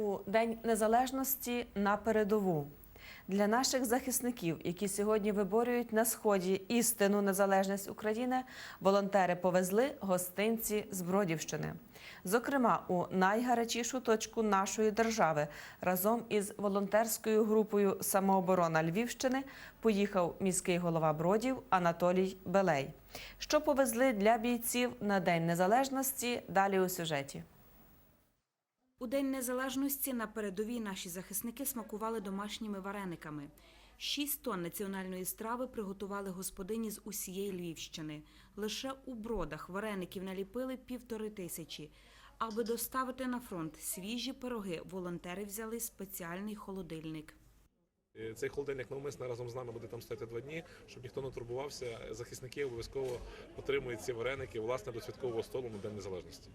у День Незалежності на передову. Для наших захисників, які сьогодні виборюють на сході істинну незалежність України, волонтери повезли гостинці з Бродівщини. Зокрема, у найгарячішу точку нашої держави разом із волонтерською групою Самооборона Львівщини поїхав міський голова Бродів Анатолій Белей. Що повезли для бійців на День Незалежності? Далі у сюжеті. У День Незалежності на передовій наші захисники смакували домашніми варениками. Шість тонн національної страви приготували господині з усієї Львівщини. Лише у бродах вареників наліпили півтори тисячі. Аби доставити на фронт свіжі пироги, волонтери взяли спеціальний холодильник. Е, Цей холодильник навмисно разом з нами буде там стояти два дні, щоб ніхто не турбувався. Захисники обов'язково отримують ці вареники власне до святкового столу на День Незалежності.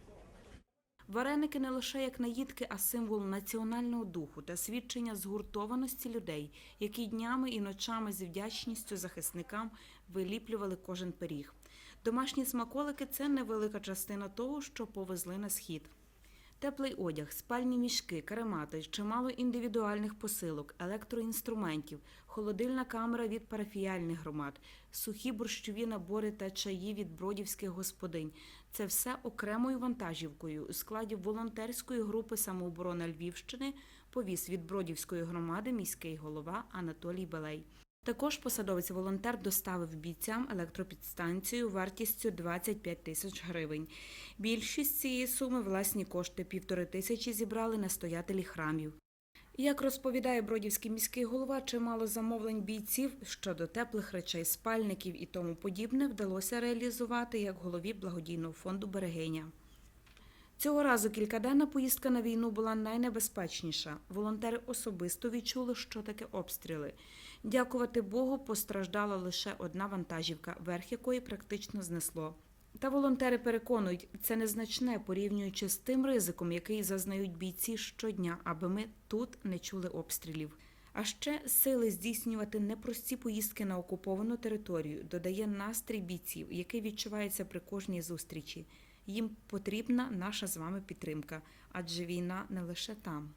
Вареники не лише як наїдки, а символ національного духу та свідчення згуртованості людей, які днями і ночами з вдячністю захисникам виліплювали кожен пиріг. Домашні смаколики це невелика частина того, що повезли на схід. Теплий одяг, спальні мішки, каремати, чимало індивідуальних посилок, електроінструментів, холодильна камера від парафіяльних громад, сухі борщові набори та чаї від бродівських господинь. Це все окремою вантажівкою у складі волонтерської групи самооборона Львівщини повіз від Бродівської громади міський голова Анатолій Белей. Також посадовець-волонтер доставив бійцям електропідстанцію вартістю 25 тисяч гривень. Більшість цієї суми власні кошти півтори тисячі зібрали настоятелі храмів. Як розповідає Бродівський міський голова, чимало замовлень бійців щодо теплих речей, спальників і тому подібне вдалося реалізувати як голові благодійного фонду Берегиня. Цього разу кількаденна поїздка на війну була найнебезпечніша. Волонтери особисто відчули, що таке обстріли. Дякувати Богу, постраждала лише одна вантажівка, верх якої практично знесло. Та волонтери переконують, це незначне порівнюючи з тим ризиком, який зазнають бійці щодня, аби ми тут не чули обстрілів. А ще сили здійснювати непрості поїздки на окуповану територію додає настрій бійців, який відчувається при кожній зустрічі. Їм потрібна наша з вами підтримка, адже війна не лише там.